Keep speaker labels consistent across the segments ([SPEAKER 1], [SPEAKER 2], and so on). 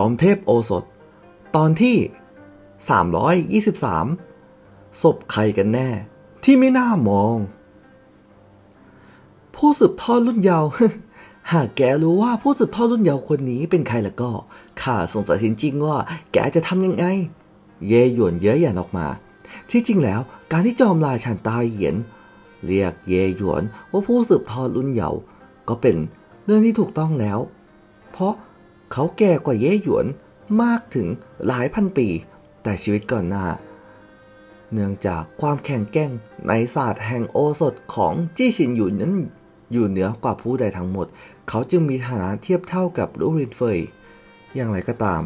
[SPEAKER 1] จอมเทพโอสถ ตอนที่ 323 ศพใครกันแน่ ที่ไม่น่ามอง ผู้สืบทอดรุ่นเยาว์หากแกรู้ว่าผู้สืบทอดรุ่นเยาว์คนนี้เป็นใครแล้วก็ ข้าสงสัยจริงๆว่า แกจะทำยังไง เย่หยวนเย้ยหยันออกมา ที่จริงแล้วการที่จอมราชันตาเหยียน เรียกเย่หยวนว่าผู้สืบทอดรุ่นเยาว์ก็เป็นเรื่องที่ถูกต้องแล้ว เพราะ เขาแก่กว่าเย่หยวนมากถึงหลายพันปี แต่ชีวิตก่อนหน้า เนื่องจากความแข็งแกร่งในศาสตร์แห่งโอสถของจี้ชินหยุนนั้นอยู่เหนือกว่าผู้ใดทั้งหมด เขาจึงมีฐานะเทียบเท่ากับลูรินเฟย อย่างไรก็ตาม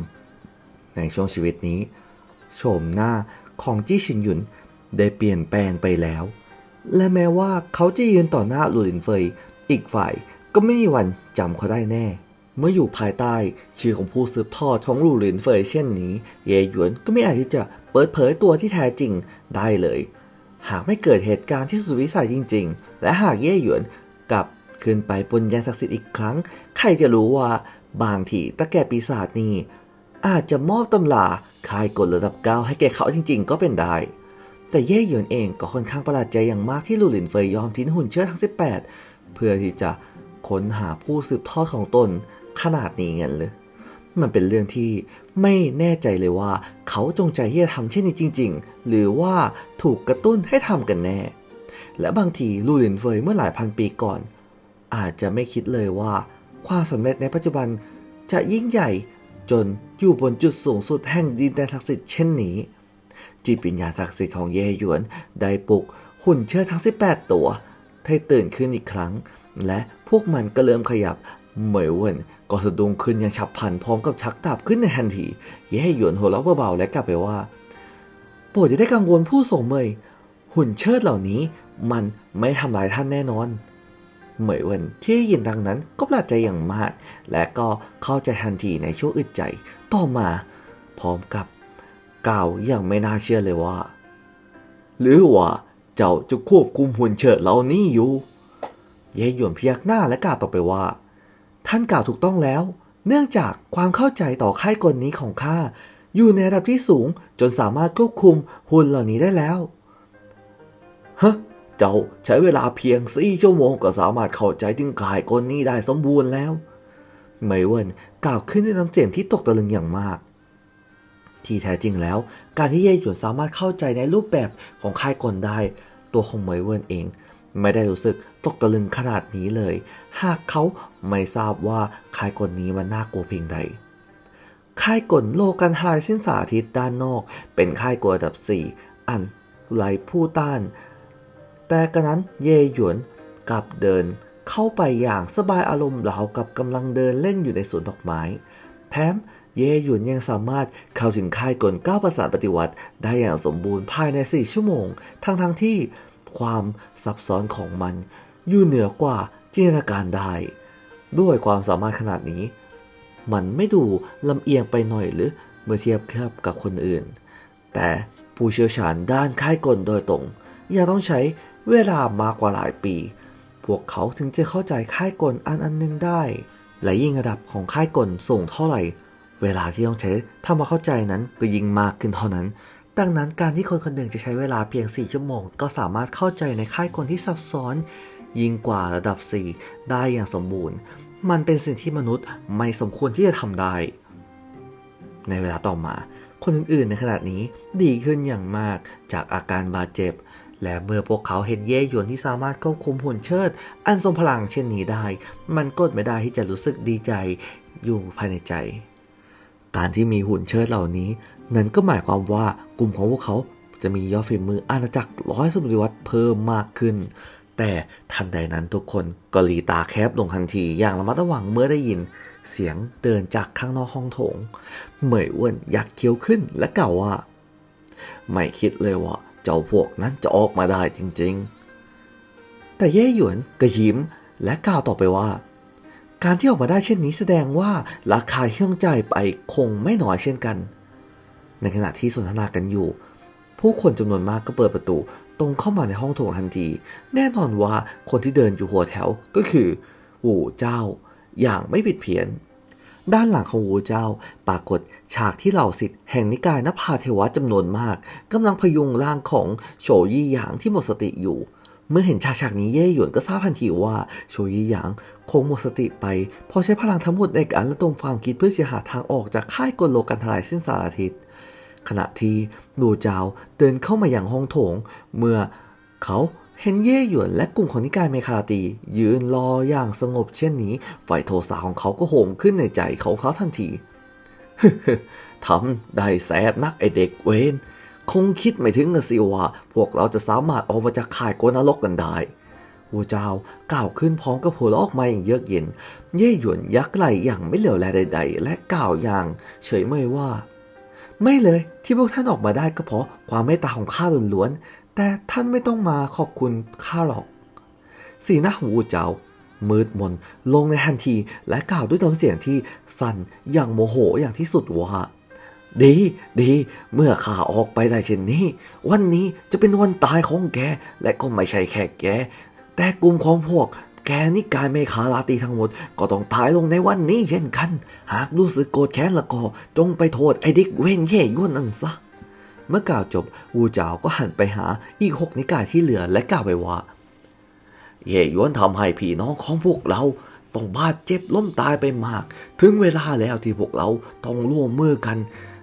[SPEAKER 1] ในช่วงชีวิตนี้ โฉมหน้าของจี้ชินหยุนได้เปลี่ยนแปลงไปแล้ว และแม้ว่าเขาจะยืนต่อหน้าลูรินเฟย อีกฝ่ายก็ไม่มีวันจำเขาได้แน่ เมื่ออยู่ภายใต้ชื่อของผู้สืบทอดของลู่หลินเฟยเช่นนี้ เยหยวนก็ไม่อาจที่จะเปิดเผยตัวที่แท้จริงได้เลย หากไม่เกิดเหตุการณ์ที่สุดวิสัยจริง ๆ และหากเย่หยวนกลับขึ้นไปบนยานศักดิ์สิทธิ์อีกครั้ง ใครจะรู้ว่าบางทีตะแก่ปีศาจนี้อาจจะมอบตำราคายกฎระดับเก้าให้แก่เขาจริง ๆ ก็เป็นได้ แต่เย่หยวนเองก็ค่อนข้างประหลาดใจอย่างมากที่ลู่หลินเฟยยอมทิ้งหุ่นเชิดทั้ง 18 เพื่อที่จะค้นหาผู้สืบทอดของตน ขนาดนี้เงินเลยมันเป็นเรื่องที่ไม่แน่ใจเลยว่า เขาจงใจที่จะทำเช่นนี้จริง ๆ หรือว่าถูกกระตุ้นให้ทำกันแน่ และบางทีลูลินเฟยเมื่อหลายพันปีก่อน อาจจะไม่คิดเลยว่า ความสำเร็จในปัจจุบันจะยิ่งใหญ่จนอยู่บนจุดสูงสุดแห่งดินแดนศักดิ์สิทธิ์เช่นนี้ จิตวิญญาณศักดิ์สิทธิ์ของเยหยวนได้ปลุกหุ่นเชิดทั้ง 18 ตัวให้ตื่นขึ้นอีกครั้ง และพวกมันก็เริ่มขยับเหมยเวิน ก็สะดุ้งขึ้นอย่างฉับพลันพร้อมกับชักดาบขึ้นในทันทีเย่หยวนหัวเราะเบาๆและกลับไปว่าโปรดอย่าได้กังวลผู้ส่งเมย หุ่นเชิดเหล่านี้มันไม่ทำลายท่านแน่นอน เหมยเวินที่ได้ยินดังนั้นก็ประหลาดใจอย่างมาก และก็เข้าใจทันทีในช่วงอึดใจต่อมาพร้อมกับกล่าวอย่างไม่น่าเชื่อเลยว่า หรือว่าเจ้าจะควบคุมหุ่นเชิดเหล่านี้อยู่ เย่หยวนพยักหน้าและกล่าวต่อไปว่า ท่านกล่าวถูกต้องแล้ว เนื่องจากความเข้าใจต่อค่ายกลนี้ของข้าอยู่ในระดับที่สูงจนสามารถควบคุมหุ่นเหล่านี้ได้แล้วฮะเจ้าใช้เวลาเพียงสี่ชั่วโมงก็สามารถเข้าใจถึงกายกลนี้ได้สมบูรณ์แล้วเหมเวินกล่าวขึ้นด้วยน้ำเสียงที่ตกตะลึงอย่างมาก ที่แท้จริงแล้ว การที่เย่หยวนสามารถเข้าใจในรูปแบบของค่ายกลได้ ตัวของเหมเวินเอง ไม่ได้รู้สึกตกตะลึงขนาดนี้เลย หากเขาไม่ทราบว่าค่ายกลนี้มันน่ากลัวเพียงใด ค่ายกลโลกันทายสิ้นสาธิตด้านนอก เป็นค่ายกลระดับ 4 อันไหลผู้ต้าน แต่กระนั้นเยหยวนกลับเดินเข้าไปอย่างสบายอารมณ์ราวกับกำลังเดินเล่นอยู่ในสวนดอกไม้ แถมเยหยวนยังสามารถเข้าถึงค่ายกลก้าวประสานปฏิวัติ ได้อย่างสมบูรณ์ภายใน 4 ชั่วโมง ทั้งทั้งที่ ความซับซ้อนของมัน อยู่เหนือกว่าจินตนาการได้ ด้วยความสามารถขนาดนี้ มันไม่ดูลำเอียงไปหน่อยหรือเมื่อเทียบเทียบกับคนอื่น แต่ผู้เชี่ยวชาญด้านค่ายกลโดยตรงยังต้องใช้เวลามากกว่าหลายปี พวกเขาถึงจะเข้าใจค่ายกลอันอันหนึงได้ และยิ่งระดับของค่ายกลสูงเท่าไหร่ เวลาที่ต้องใช้ทำมาเข้าใจนั้นก็ยิ่งมากขึ้นเท่านั้น ดังนั้นการที่คนคนหนึ่งจะใช้เวลาเพียง 4 ชั่วโมง ก็สามารถเข้าใจในค่ายกลที่ซับซ้อน ยิ่งกว่าระดับ 4 ได้อย่างสมบูรณ์ มันเป็นสิ่งที่มนุษย์ไม่สมควรที่จะทำได้ ในเวลาต่อมา คนอื่นๆในขณะนี้ดีขึ้นอย่างมากจากอาการบาดเจ็บ และเมื่อพวกเขาเห็นเย่หยวนที่สามารถควบคุมหุ่นเชิด อันทรงพลังเช่นนี้ได้ มันกดไม่ได้ที่จะรู้สึกดีใจอยู่ภายในใจ การที่มีหุ่นเชิดเหล่านี้ นั่นก็หมายความว่ากลุ่มของพวกเขาจะมียอดฝีมืออาณาจักรร้อยสมริวัตเพิ่มมากขึ้น แต่ทันใดนั้นทุกคนก็ลีตาแคบลงทันทีอย่างระมัดระวังเมื่อได้ยิน เสียงเดินจากข้างนอกห้องโถง เหมยอ้วนยักเคี้ยวขึ้นและกล่าวว่า ไม่คิดเลยว่าเจ้าพวกนั้นจะออกมาได้จริง ๆ แต่เย่หยวนก็ยิ้มและกล่าวต่อไปว่า การที่ออกมาได้เช่นนี้แสดงว่าราคาที่ต้องจ่ายไปคงไม่น้อยเช่นกัน ในขณะที่สนทนากันอยู่ ผู้คนจำนวนมากก็เปิดประตู ตรงเข้ามาในห้องโถงทันที แน่นอนว่าคนที่เดินอยู่หัวแถวก็คือหูเจ้า อย่างไม่ผิดเพี้ยน ด้านหลังของวูเจ้า ปรากฏฉากที่เหล่าสิทธิ์แห่งนิกายนภาเทวะจำนวนมากกำลังพยุงร่างของโฉยี่หยางที่หมดสติอยู่เมื่อเห็นฉากฉากนี้เย่หยวนก็ทราบทันทีว่าโฉยี่หยางคงหมดสติไปพราะใช้พลังทั้งหมดในการระดมความคิดเพื่อจะหาทางออกจากค่ายกลโลกันทลายสิ้นสารทิศ ขณะที่ดูจาวเดินเข้ามาอย่างห้องโถง เมื่อเขาเห็นเย่หยวนและกลุ่มของนิกายเมคาตี ยืนรออย่างสงบเช่นนี้ไฟโทสะของเขาก็โหมขึ้นในใจของเขาทันทีทำได้แสบนักไอเด็กเวนคงคิดไม่ถึงนะสิว่าพวกเราจะสามารถออกมาจากข่ายโกนรกกันได้วูเจ้ากล่าวขึ้นพร้อมกับหัวเราะออกมาอย่างเยือกเย็น เย่หยวนยักไหลอย่างไม่เหลียวแลใด ๆ และกล่าวอย่าง เฉยเมยว่า ไม่เลยที่พวกท่านออกมาได้ก็เพราะความเมตตาของข้าล้วนๆแต่ท่านไม่ต้องมาขอบคุณข้าหรอก สีหน้าของอูเจามืดมนลงในทันทีและกล่าวด้วยน้ำเสียงที่สั่นอย่างโมโหอย่างที่สุดว่า ดีดี เมื่อข้าออกไปได้เช่นนี้ วันนี้จะเป็นวันตายของแก และก็ไม่ใช่แค่แก แต่กลุ่มของพวก แกนี่กายเมคาลาตีทั้งหมด ก็ต้องตายลงในวันนี้เช่นกัน หากรู้สึกโกรธแค้นล้วก็จงไปโทษไอ้เด็กเว้นเย่ยวนนั่นซะ เมื่อกล่าวจบวูจาวก็หันไปหาอีกหกนิกายที่เหลือและกล่าวไปว่า เย่ยวนทำให้พี่น้องของพวกเราต้องบาดเจ็บล้มตายไปมาก ถึงเวลาแล้วที่พวกเราต้องร่วมมือกัน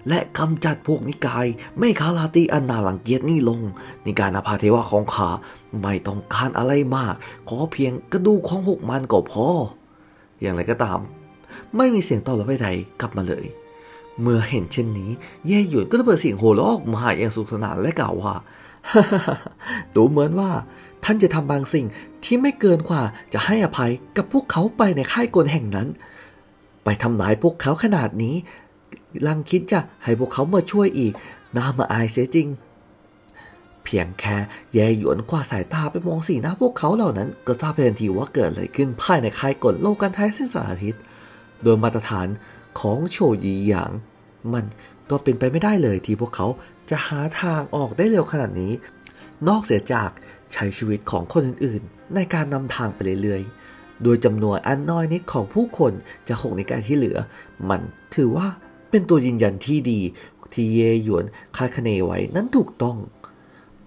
[SPEAKER 1] และกำจัดพวกนิกายไม่คาลาตีอันน่ารังเกียจนี่ลง นิกายนาพาเทวะของข้าไม่ต้องการอะไรมาก ขอเพียงกระดูกของพวกมันก็พอ อย่างไรก็ตาม ไม่มีเสียงตอบรับใดๆกลับมาเลย เมื่อเห็นเช่นนี้เย่หยวนก็ระเบิดเสียงโห่ร้องออกมาอย่างสนุกสนานและกล่าวว่าดูเหมือนว่าท่านจะทำบางสิ่งที่ไม่เกินกว่าจะให้อภัยกับพวกเขาไปในค่ายกลแห่งนั้น ไปทำลายพวกเขาขนาดนี้ ลังคิดจะให้พวกเขามาช่วยอีก น่ามาอายเสียจริง เพียงแค่แย่หยวนกว่าสายตาไปมองสีหน้าพวกเขาเหล่านั้น ก็ทราบทันทีว่าเกิดอะไรขึ้นภายในค่ายกลโลกกันท้ายสิ้นสารทิศโดยมาตรฐานของโชยีหยาง มันก็เป็นไปไม่ได้เลยที่พวกเขาจะหาทางออกได้เร็วขนาดนี้ นอกเสียจากใช้ชีวิตของคนอื่นๆ ในการนำทางไปเรื่อยๆ โดยจำนวนอันน้อยนิดของผู้คนจากหกในการที่เหลือ มันถือว่า เป็นตัวยืนยันที่ดีที่เยหยวนคาดคะเนไว้นั้นถูกต้อง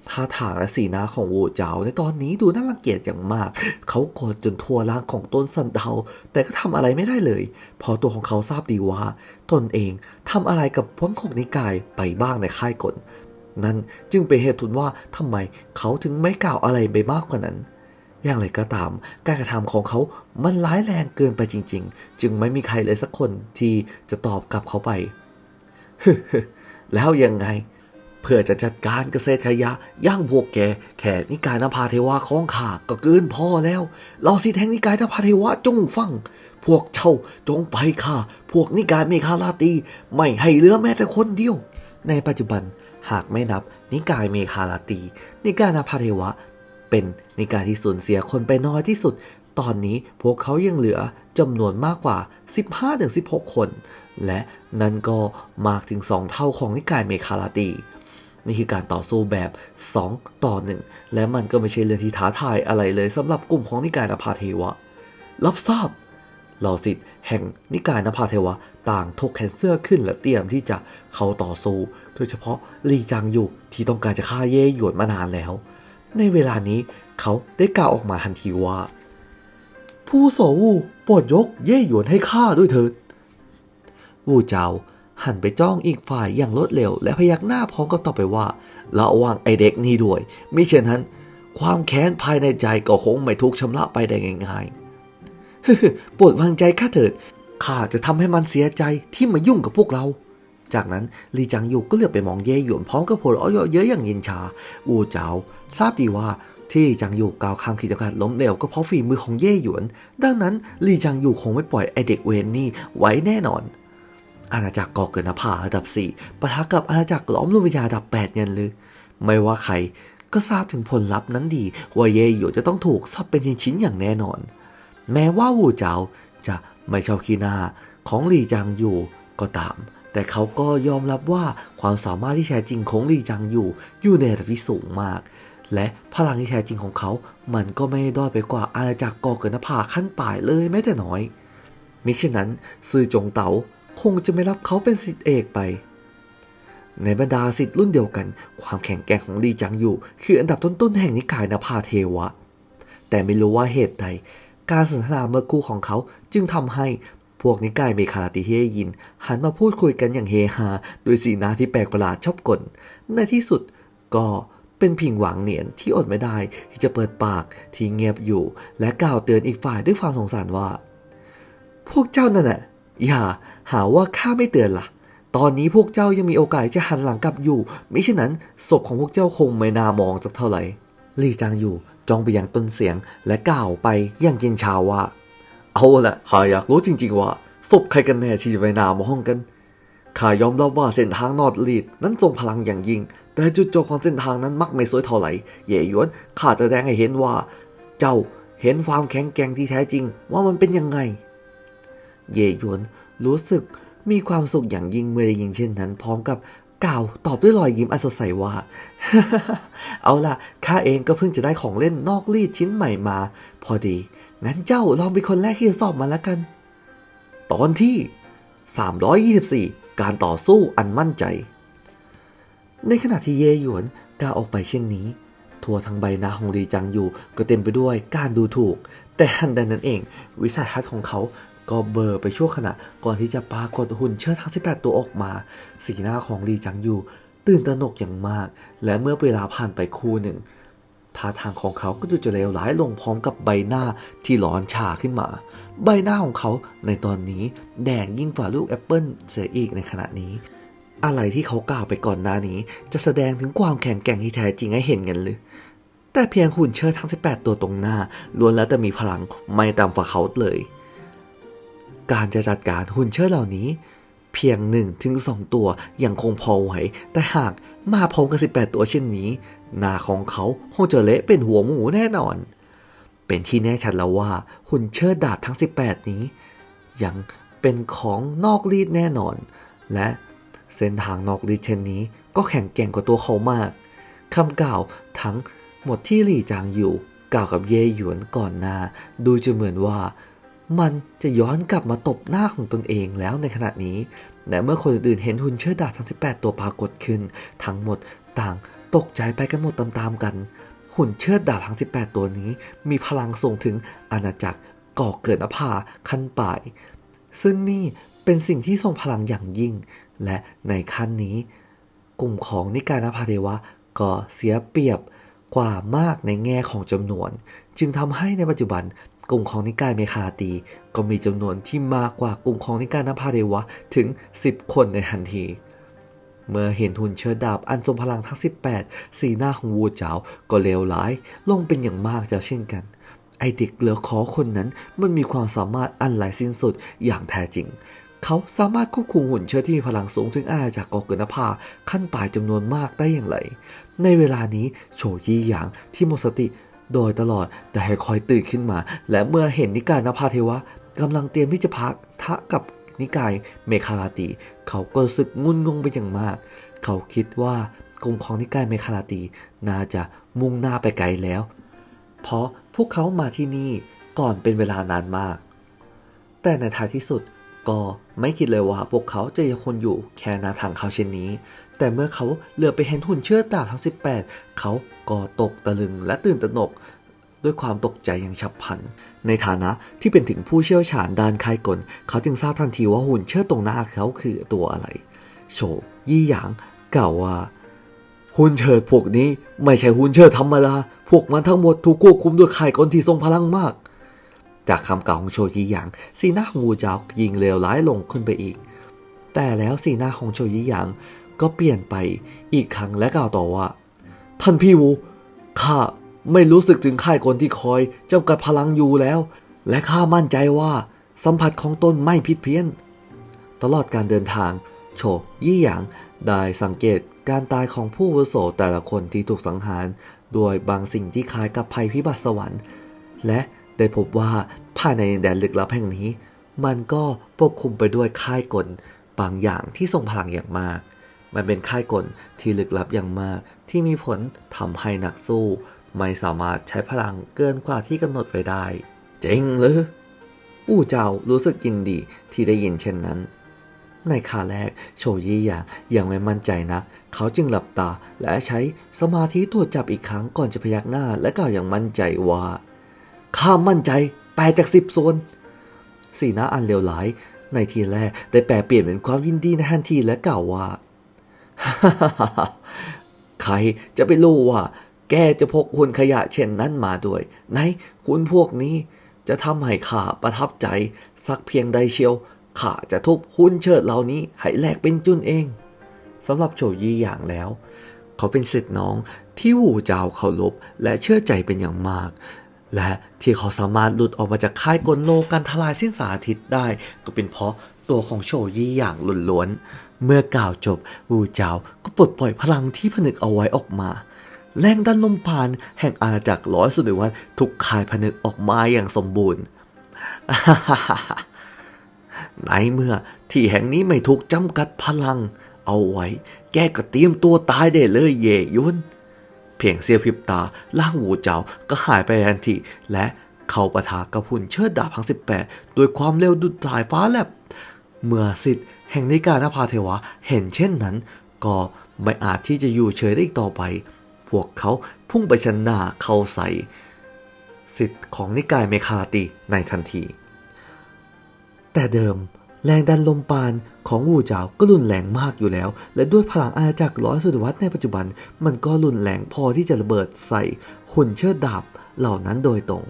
[SPEAKER 1] ท่าทางและสีหน้าของวูเจาในตอนนี้ดูน่ารังเกียจอย่างมาก เขาโกรธจนทั่วร่างของต้นสันเทาแต่ก็ทำอะไรไม่ได้เลยพราะตัวของเขาทราบดีว่า ตนเองทำอะไรกับพ้นของนิกายไปบ้างในค่ายกลนั่นจึงเป็นเหตุผลว่าทำไมเขาถึงไม่กล่าวอะไรไปมากกว่านั้น อย่างไรก็ตาม การกระทำของเขามันร้ายแรงเกินไปจริง ๆ จึงไม่มีใครเลยสักคนที่จะตอบกลับเขาไป แล้วยังไง เพื่อจะจัดการเกษตรขยะย่างพวกแกแค่นิกายนภาเทวะของขาก็เกินพอแล้ว เราสิแทงนิกายนภาเทวะจงฟัง พวกเจ้าจงไปค่ะ พวกนิกายเมฆาลาตีไม่ให้เหลือแม้แต่คนเดียว ในปัจจุบันหากไม่นับนิกายเมฆาลาตี นิกายนภาเทวะ เป็นในกายที่สูญเสียคนไปน้อยที่สุด ตอนนี้พวกเขายังเหลือจำนวนมากกว่า 15-16 คน และนั่นก็มากถึง 2 เท่าของนิกายเมฆาลาตีนี่คือการต่อสู้แบบ 2 ต่อ 1 และมันก็ไม่ใช่เรื่องที่ท้าทายอะไรเลยสำหรับกลุ่มของนิกายนภาเทวะ รับทราบเหล่าสิทธิ์แห่งนิกายนภาเทวะต่างถกแขนเสื้อขึ้นและเตรียมที่จะเข้าต่อสู้ โดยเฉพาะลีจางอยู่ที่ต้องการจะฆ่าเย่หยวนมานานแล้ว ในเวลานี้เขาได้กล่าวออกมาทันทีว่า ผู้โสวูโปรดยกเย่หยวนให้ข้าด้วยเถิด วูเจาหันไปจ้องอีกฝ่ายอย่างรวดเร็ว และพยักหน้าพร้อมกับตอบไปว่า ระวังไอเด็กนี่ด้วยมิเช่นนั้น ความแค้นภายในใจก็คงไม่ทุกชำระไปได้ง่ายๆโปรดวางใจข้าเถิดข้าจะทำให้มันเสียใจที่มายุ่งกับพวกเรา จากนั้นลีจังยูก็เหลือบไปมองเย่หยวนพร้อมกับหัวเราะเยาะเย้ยอย่างเย็นชา วูเจ้า ทราบดีว่าที่จังยู่กล่าวคำขีดจำกัดล้มเหลวก็เพราะฝีมือของเย่หยวน ดังนั้นลีจังยู่คงไม่ปล่อยไอเด็กเวนนี่ไว้แน่นอน อาณาจักรก่อเกิดนภาระดับ 4ปะทะกับอาณาจักรล้อมลูกวิญญาระดับ8ยันลือไม่ว่าใครก็ทราบถึงผลลัพธ์นั้นดีว่าเย่หยวนจะต้องถูกสับเป็นชิ้นๆอย่างแน่นอน แม้ว่าวูเจาจะไม่ชอบขี้หน้าของลีจางอยู่ก็ตาม แต่เขาก็ยอมรับว่าความสามารถที่แท้จริงของลีจางอยู่อยู่ในระดับที่สูงมาก และพลังที่แท้จริงของเขา มันก็ไม่ได้ด้อยไปกว่าอาณาจักรก่อเกิดนภาขั้นป่ายเลยแม้แต่น้อย มิฉะนั้นซื่อจงเต๋าคงจะไม่รับเขาเป็นสิทธิเอกไป ในบรรดาสิทธิ์รุ่นเดียวกัน ความแข็งแกร่งของลีจังอยู่ คืออันดับต้นๆแห่งนิกายนภาเทวะ แต่ไม่รู้ว่าเหตุใด การสนทนาเมื่อคู่ของเขาจึงทำให้พวกนิกายเมคาติที่ได้ยิน หันมาพูดคุยกันอย่างเฮฮาโดยสีหน้าที่แปลกประหลาดชอบกลในที่สุดก็ เป็นผิงหวังเหนียนที่อดไม่ได้ที่จะเปิดปากที่เงียบอยู่ และกล่าวเตือนอีกฝ่ายด้วยความสงสารว่า พวกเจ้านั่นน่ะอย่าหาว่าข้าไม่เตือนล่ะ ตอนนี้พวกเจ้ายังมีโอกาสจะหันหลังกลับอยู่มิฉะนั้นศพของพวกเจ้าคงไม่น่ามองสักเท่าไหร่ลี่จางอยู่จ้องไปยังต้นเสียงและกล่าวไปอย่างเย็นชาว่า เอาละข้าอยากรู้จริง ๆ ว่าศพใครกันแน่ที่จะไปนามองกันข้ายอมรับว่าเส้นทางนอดลีดนั้นทรงพลังอย่างยิ่ง แต่จุดจบของเส้นทางนั้นมักไม่สวยเท่าไหร่เย่หยวนข้าจะแสดงให้เห็นว่า เจ้าเห็นความแข็งแกร่งที่แท้จริงว่ามันเป็นยังไง เย่หยวนรู้สึกมีความสุขอย่างยิ่งเมื่อได้ยินเช่นนั้น พร้อมกับกล่าวตอบด้วยรอยยิ้มอันสดใสว่า เอาล่ะข้าเองก็เพิ่งจะได้ของเล่นนอกรีดชิ้นใหม่มา พอดี งั้นเจ้าลองเป็นคนแรกที่จะสอบมาแล้วกัน ตอนที่ 324 การต่อสู้อันมั่นใจ ในขณะที่เย่หยวนกล่าออกไปเช่นนี้ ทั่วทั้งใบหน้าของลีจังอยู่ก็เต็มไปด้วยการดูถูก แต่ทันใดนั้นเอง วิสัยทัศน์ของเขาก็เบลอไปชั่วขณะก่อนที่จะปรากฏหุ่นเชิดทั้ง 18 ตัวออกมา สีหน้าของลีจังอยู่ตื่นตระหนกอย่างมาก และเมื่อเวลาผ่านไปคู่หนึ่งท่าทางของเขาก็ดูจะเลวร้ายลงพร้อมกับใบหน้าที่ร้อนชาขึ้นมา ใบหน้าของเขาในตอนนี้แดงยิ่งกว่าลูกแอปเปิลเสียอีกในขณะนี้ อะไรที่เขากล่าวไปก่อนหน้านี้ จะแสดงถึงความแข็งแกร่งที่แท้จริงให้เห็นกันเลยแต่เพียงหุ่นเชิดทั้ง 18 ตัวตรงหน้าล้วนแล้วแต่มีพลังไม่ต่ำกว่าเขาเลย การจะจัดการหุ่นเชิดเหล่านี้ เพียงหนึ่งถึงสองตัวยังคงพอไหว แต่หากมาพร้อมกัน18 ตัวเช่นนี้ หน้าของเขาคงจะเละเป็นหัวหมูแน่นอน เป็นที่แน่ชัดแล้วว่าหุ่นเชิดดาบทั้ง 18 นี้ ยังเป็นของนอกรีดแน่นอน และ เส้นทางนอกรีดเช่นนี้ก็แข็งแกร่งกว่าตัวเขามากคำกล่าวทั้งหมดที่หลี่จางอยู่กล่าวกับเย่หยวนก่อนหน้า ดูจะเหมือนว่า มันจะย้อนกลับมาตบหน้าของตนเองแล้วในขณะนี้แต่เมื่อคนอื่นเห็นหุ่นเชิดดาบทั้ง 18 ตัวปรากฏขึ้น ทั้งหมดต่างตกใจไปกันหมดตามๆกัน หุ่นเชิดดาบทั้ง 18 ตัวนี้ มีพลังส่งถึงอาณาจักรก่อเกิดอภาขั้นปลาย ซึ่งนี่เป็นสิ่งที่ทรงพลังอย่างยิ่ง และในขั้นนี้ กลุ่มของนิกายนภาเทวะก็เสียเปรียบกว่ามากในแง่ของจำนวน จึงทำให้ในปัจจุบันกลุ่มของนิกายเมคาตี ก็มีจำนวนที่มากกว่ากลุ่มของนิกายนภาเทวะถึง 10 คนในทันทีเมื่อเห็นหุ่นเชิดดาบอันทรงพลังทั้ง 18 สีหน้าของวูเจาก็เลวร้าย ลงเป็นอย่างมากเจ้าเช่นกัน ไอเด็กเหลือขอคนนั้นมันมีความสามารถอันหลายสิ้นสุดอย่างแท้จริง เขาสามารถควบคุมหุ่นเชิดที่มีพลังสูงถึงอาณาจากกอเกินภาขั้นปลายจำนวนมากได้อย่างไร ในเวลานี้โฉยี่หยางที่หมดสติโดยตลอดได้คอยตื่นขึ้นมา และเมื่อเห็นนิกายนภาเทวะกำลังเตรียมที่จะพักทะกับนิกายเมคาลาตี เขาก็รู้สึกงุนงงไปอย่างมาก เขาคิดว่ากลุ่มของนิกายเมคาลาตีน่าจะมุ่งหน้าไปไกลแล้ว เพราะพวกเขามาที่นี่ก่อนเป็นเวลานานมาก แต่ในท้ายที่สุดก็ ไม่คิดเลยว่าพวกเขาจะยังคงอยู่แค่นาทางเขาเช่นนี้ แต่เมื่อเขาเหลือไปเห็นหุ่นเชือดดาบทั้ง 18 เขาก็ตกตะลึงและตื่นตระหนก ด้วยความตกใจอย่างฉับพลัน ในฐานะที่เป็นถึงผู้เชี่ยวชาญด้านค่ายกล เขาจึงทราบทันทีว่าหุ่นเชิดตรงหน้าเขาคือตัวอะไร โฉยี่หยางกล่าวว่าหุ่นเชิดพวกนี้ไม่ใช่หุ่นเชิดธรรมดา พวกมันทั้งหมดถูกควบคุมด้วยค่ายกลที่ทรงพลังมาก จากคำกล่าวของโชยี่หยาง สีหน้าของวูเจายิงเลวร้ายลงขึ้นไปอีก แต่แล้วสีหน้าของโชยี่หยางก็เปลี่ยนไปอีกครั้งและกล่าวต่อว่า ท่านพี่วูข้าไม่รู้สึกถึงค่ายคนที่คอยจำกัดพลังอยู่แล้ว และข้ามั่นใจว่าสัมผัสของตนไม่ผิดเพี้ยน ตลอดการเดินทางโฉยี่หยางได้สังเกตการตายของผู้วุโสแต่ละคนที่ถูกสังหาร ด้วยบางสิ่งที่คล้ายกับภัยพิบัติสวรรค์ และ ได้พบว่าภายในแดนลึกลับแห่งนี้ มันก็ปกคลุมไปด้วยค่ายกลบางอย่างที่ทรงพลังอย่างมาก มันเป็นค่ายกลที่ลึกลับอย่างมาก ที่มีผลทำให้นักสู้ ไม่สามารถใช้พลังเกินกว่าที่กำหนดไว้ได้ เจ๋งหรืออู้เจ้ารู้สึกยินดีที่ได้ยินเช่นนั้น ในคาแรกโชยี่หยางยังไม่มั่นใจนะ เขาจึงหลับตาและใช้สมาธิตรวจจับอีกครั้งก่อนจะพยักหน้าและกล่าวอย่างมั่นใจว่า ข้ามั่นใจแปดจากสิบส่วน สีหน้าอันเลวร้าย ในทีแรกได้แปลเปลี่ยนเป็นความยินดีในทันทีและกล่าวว่า ใครจะไปรู้ว่า แกจะพกหุ่นขยะเช่นนั้นมาด้วย ไหนหุ่นพวกนี้จะทำให้ข้าประทับใจ สักเพียงใดเชียวข้าจะทุบหุ่นเชิดเหล่านี้ให้แหลกเป็นจุนเองสำหรับโจยี่อย่างแล้ว เขาเป็นศิษย์น้องที่หูเจ้าเคารพและเชื่อใจเป็นอย่างมาก และที่เขาสามารถหลุดออกมาจากค่ายกลโลการทลายสิ้นสาธิตได้ ก็เป็นเพราะตัวของโชยี่อย่างล้วนๆ เมื่อกล่าวจบวูเจ้าก็ปลดปล่อยพลังที่ผนึกเอาไว้ออกมา แรงดันลมพานแห่งอาณาจักรร้อยสุดวัตทุกคายผนึกออกมาอย่างสมบูรณ์ในเมื่อที่แห่งนี้ไม่ถูกจำกัดพลัง เอาไว้ แกก็เตรียมตัวตายได้เลยเยยุน พียงเสี้ยวพริบตาล่างหูเจ้าก็หายไปทันทีและเข้าปะทะกับหุ่นเชิดดาบทั้งสิบแปดด้วยความเร็วดุดสายฟ้าแลบ เมื่อสิทธิ์แห่งนิกายนภาเทวะเห็นเช่นนั้น ก็ไม่อาจที่จะอยู่เฉยได้อีกต่อไป พวกเขาพุ่งไปชนหน้าเข้าใส่ สิทธิ์ของนิกายเมคาลติในทันที แต่เดิม แรงดันลมปานของวูเจาก็รุนแรงมากอยู่แล้ว และด้วยพลังอาณาจักรร้อยสุดวัตในปัจจุบัน มันก็รุนแรงพอที่จะระเบิดใส่หุ่นเชิดดาบเหล่านั้นโดยตรง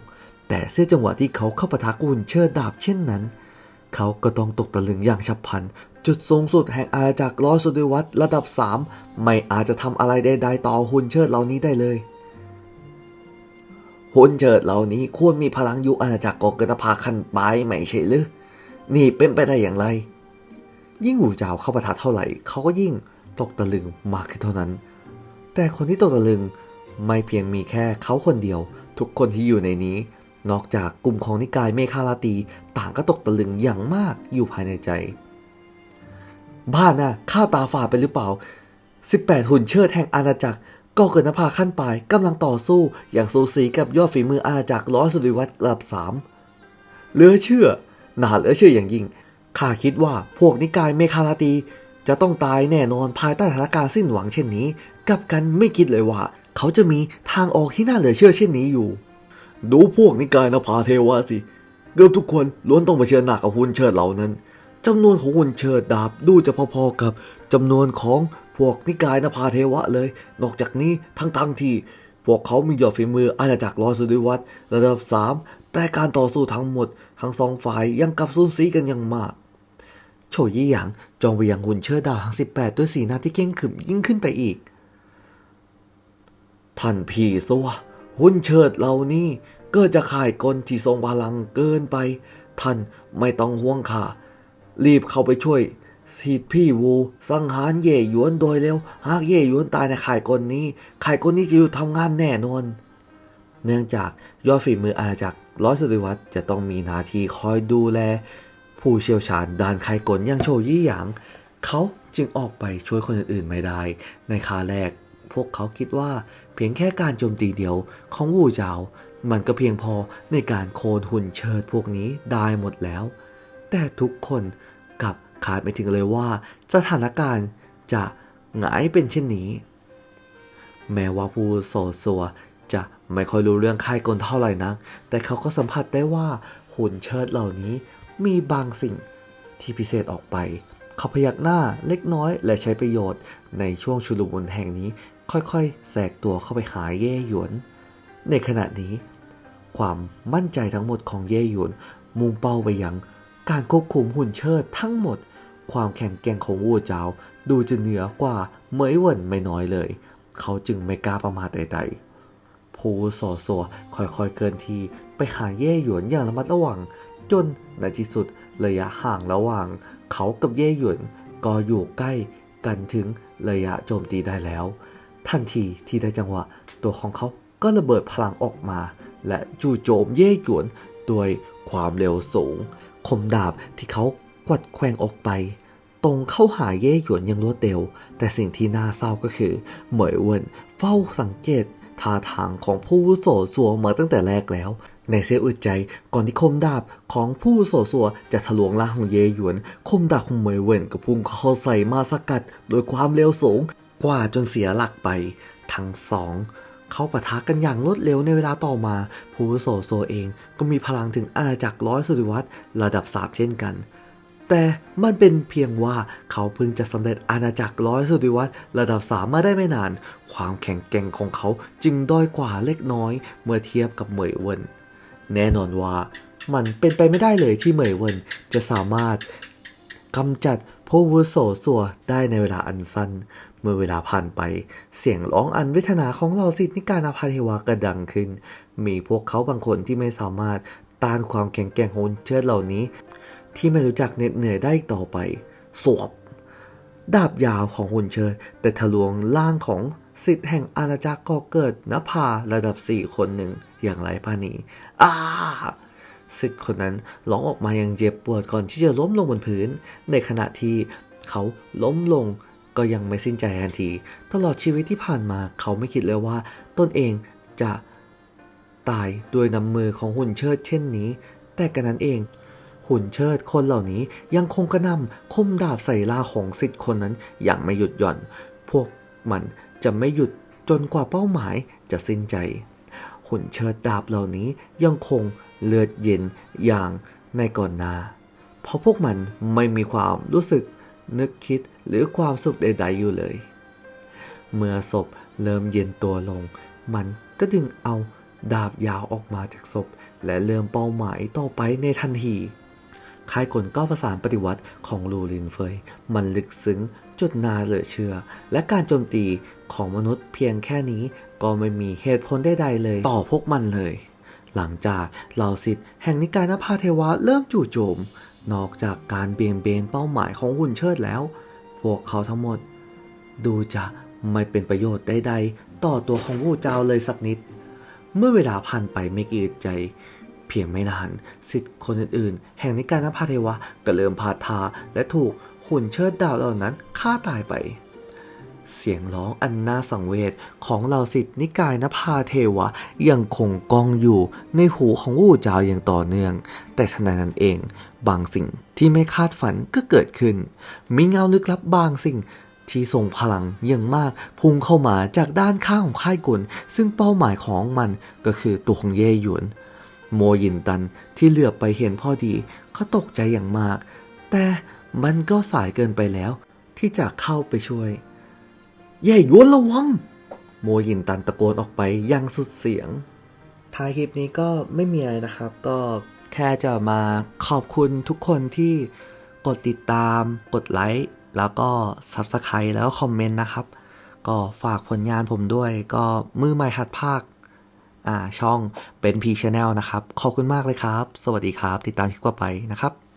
[SPEAKER 1] แต่เสี้ยจังหวะที่เขาเข้าปะทะกับหุ่นเชิดดาบเช่นนั้น เขาก็ต้องตกตะลึงอย่างฉับพลัน จุดสูงสุดแห่งอาณาจักรร้อยสุดวัตระดับ 3 ไม่อาจจะทำอะไรใดๆต่อหุ่นเชิดเหล่านี้ได้เลยหุ่นเชิดเหล่านี้ควรมีพลังยุอาณาจักรกอกนภาขั้นปไม่ใช่หรือ นี่เป็นไปได้อย่างไร ยิ่งหูจ้าเข้าประทัดเท่าไหร่เขาก็ยิ่งตกตะลึงมากขึ้นเท่านั้น แต่คนที่ตกตะลึงไม่เพียงมีแค่เขาคนเดียว ทุกคนที่อยู่ในนี้ นอกจากกลุ่มของนิกายเมฆาลาตีต่างก็ตกตะลึงอย่างมากอยู่ภายในใจ บ้านน่ะข้าตาฝาดไปหรือเปล่า 18 หุ่นเชิดแห่งอาณาจักรก็เกิดนภาขั้นปลายกำลังต่อสู้อย่างสูสีกับยอดฝีมืออาณาจักรร้อยสุริวัตระดับสามเหลือเชื่อ น่าเหลือเชื่ออย่างยิ่ง ข้าคิดว่าพวกนิกายเมคาลาตี จะต้องตายแน่นอนภายใต้สถานการณ์สิ้นหวังเช่นนี้ กับกันไม่คิดเลยว่า เขาจะมีทางออกที่น่าเหลือเชื่อเช่นนี้อยู่ ดูพวกนิกายนภาเทวะสิ เกือบทุกคนล้วนต้องเผชิญหน้ากับหุ่นเชิดเหล่านั้นจำนวนของหุ่นเชิดดาบดูจะพอๆกับจำนวนของพวกนิกายนภาเทวะเลย นอกจากนี้ทั้งๆที่พวกเขามียอดฝีมืออาณาจักรรอสุริวัตระดับสาม แต่การต่อสู้ทั้งหมดทั้งสองฝ่ายยังกลับสูญสีกันอย่างมากโฉยยี่หยางจองไปยังหุ่นเชิดดาวทั้งสิบแปดด้วยสีหน้าที่เข่งขรึมยิ่งขึ้นไปอีก ท่านพี่ซัวหุ่นเชิดเหล่านี้เกิดจะขายกลที่ทรงพลังเกินไป ท่านไม่ต้องห่วงค่ะ รีบเข้าไปช่วยสิทธิพี่วูสังหารเย่หยวนโดยเร็ว หากเย่หยวนตายในข่ายกลนี้ข่ายกลนี้จะอยู่ทำงานแน่นอน เนื่องจากยอดฝีมืออาณาจักร ร้อยสุริวัตจะต้องมีหน้าที่คอยดูแล ผู้เชี่ยวชาญด้านไขกลอย่างโชยี่หยาง เขาจึงออกไปช่วยคนอื่นๆไม่ได้ ในคาแรก พวกเขาคิดว่าเพียงแค่การโจมตีเดียวของวูเจามันก็เพียงพอในการโค่นหุ่นเชิดพวกนี้ได้หมดแล้ว แต่ทุกคนกลับคาดไม่ถึงเลยว่า สถานการณ์จะหงายเป็นเช่นนี้ แม้ว่าผู้โสดสัว จะไม่ค่อยรู้เรื่องค่ายกลเท่าไหร่นัก แต่เขาก็สัมผัสได้ว่าหุ่นเชิดเหล่านี้มีบางสิ่งที่พิเศษออกไป เขาพยักหน้าเล็กน้อยและใช้ประโยชน์ในช่วงชุลมุนแห่งนี้ ค่อยๆ แสกตัวเข้าไปหาเย่หยวน ในขณะนี้ ความมั่นใจทั้งหมดของเย่หยวนมุ่งเป้าไปยังการควบคุมหุ่นเชิดทั้งหมด ความแข็งแกร่งของวัวเจ้าดูจะเหนือกว่าเหมยเหวินไม่น้อยเลย เขาจึงไม่กล้าประมาทใดๆ ผู้สอสัวค่อยๆเคลื่อนที่ไปหาเย่หยวนอย่างระมัดระวัง จนในที่สุดระยะห่างระหว่าง เขากับเย่หยวนก็อยู่ใกล้กันถึงระยะโจมตีได้แล้ว ทันทีที่ได้จังหวะ ตัวของเขาก็ระเบิดพลังออกมา และจู่โจมเย่หยวนด้วยความเร็วสูง คมดาบที่เขากวัดแกว่งออกไป ตรงเข้าหาเย่หยวนย่างรวดเร็ว แต่สิ่งที่น่าเศร้าก็คือ เหมยเวินเฝ้าสังเกต ท่าทางของผู้โสสัวมาตั้งแต่แรกแล้ว ในเสียอึดใจก่อนที่คมดาบของผู้โสสัวจะทะลวงล่างของเยหยวน คมดาบของเหมยเว่นก็พุ่งเข้าใส่มาสกัด โดยความเร็วสูงกว่าจนเสียหลักไป ทั้งสองเขาปะทะกันอย่างรวดเร็วในเวลาต่อมา ผู้โสโซเองก็มีพลังถึงอาณาจักรร้อยสุริวัตรระดับสามเช่นกัน แต่มันเป็นเพียงว่าเขาเพิ่งจะสำเร็จอาณาจักรร้อยสุริวัตรระดับสามมาได้ไม่นาน ความแข็งแกร่งของเขาจึงด้อยกว่าเล็กน้อยเมื่อเทียบกับเหมยเวินแน่นอนว่ามันเป็นไปไม่ได้เลยที่เหมยเวินจะสามารถกำจัดผู้วุโสสัวได้ในเวลาอันสั้น เมื่อเวลาผ่านไป เสียงร้องอันเวทนาของเหล่าศิษย์นิการอาภาเทวากระดังขึ้น มีพวกเขาบางคนที่ไม่สามารถต้านความแข็งแกร่งของหุ่นเชิดเหล่านี้ ที่ไม่รู้จักเหน็ดเหนื่อยได้อีกต่อไป สวบ ดาบยาวของหุ่นเชิดแต่ทะลวงล่างของสิทธิ์แห่งอาณาจักรก็เกิดนภาระดับสี่คนหนึ่งอย่างไรพานีอ้าสิทธิ์คนนั้นร้องออกมาอย่างเจ็บปวดก่อนที่จะล้มลงบนพื้น ในขณะที่เขาล้มลงก็ยังไม่สิ้นใจทันที ตลอดชีวิตที่ผ่านมาเขาไม่คิดเลยว่า ตนเองจะตายด้วยน้ำมือของหุ่นเชิดเช่นนี้ แต่กันนั้นเอง หุ่นเชิดคนเหล่านี้ยังคงกระหนำคมดาบใส่ลาของสิทธิ์คนนั้นอย่างไม่หยุดหย่อน พวกมันจะไม่หยุดจนกว่าเป้าหมายจะสิ้นใจหุ่นเชิดดาบเหล่านี้ยังคงเลือดเย็นอย่างในก่อนหนา เพราะพวกมันไม่มีความรู้สึกนึกคิดหรือความสุขใด ๆ อยู่เลย เมื่อศพเริ่มเย็นตัวลง มันก็ดึงเอาดาบยาวออกมาจากศพ และเริ่มเป้าหมายต่อไปในทันที ค่ายกลก้าวประสานปฏิวัติของลูลินเฟย มันลึกซึ้งจนนาเหลือเชื่อ และการโจมตีของมนุษย์เพียงแค่นี้ก็ไม่มีเหตุผลใดๆเลย ต่อพวกมันเลย หลังจากเหล่าสิทธิ์แห่งนิกายนภาเทวะเริ่มจู่โจม นอกจากการเบี่ยงเบนเป้าหมายของหุ่นเชิดแล้ว พวกเขาทั้งหมด ดูจะไม่เป็นประโยชน์ใดๆต่อตัวของผู้เจ้าเลยสักนิด เมื่อเวลาผ่านไปไม่กี่อึดใจ พียงไม่นานสิทธิ์คนอื่นๆ แห่งนิกายนภาเทวะก็เริ่มพาทาและถูกหุ่นเชิดดาวเหล่านั้นฆ่าตายไป เสียงร้องอันน่าสังเวชของเหล่าสิทธิ์นิกายนภาเทวะยังคงกองอยู่ในหูของวู่จ้าอย่างต่อเนื่อง แต่ทันใดนั้นเอง บางสิ่งที่ไม่คาดฝันก็เกิดขึ้น มีเงาลึกลับบางสิ่งที่ทรงพลังอย่างมากพุ่งเข้ามาจากด้านข้างของค่ายกุลซึ่งเป้าหมายของมันก็คือตัวของเย่หยวน โมยินตันที่เหลือบไปเห็นพอดีเขาตกใจอย่างมาก แต่มันก็สายเกินไปแล้ว ที่จะเข้าไปช่วย เย่ยวนระวัง โมยินตันตะโกนออกไปยังสุดเสียง ท้ายคลิปนี้ก็ไม่มีอะไรนะครับ ก็แค่จะมาขอบคุณทุกคนที่กดติดตาม กดไลค์แล้วก็ Subscribe แล้วก็คอมเมนต์นะครับ ก็ฝากผลงานผมด้วย ก็มือใหม่หัดภาค ช่องเป็น P Channel นะครับ ขอบคุณมากเลยครับ สวัสดีครับ ติดตามคลิปต่อไปนะครับ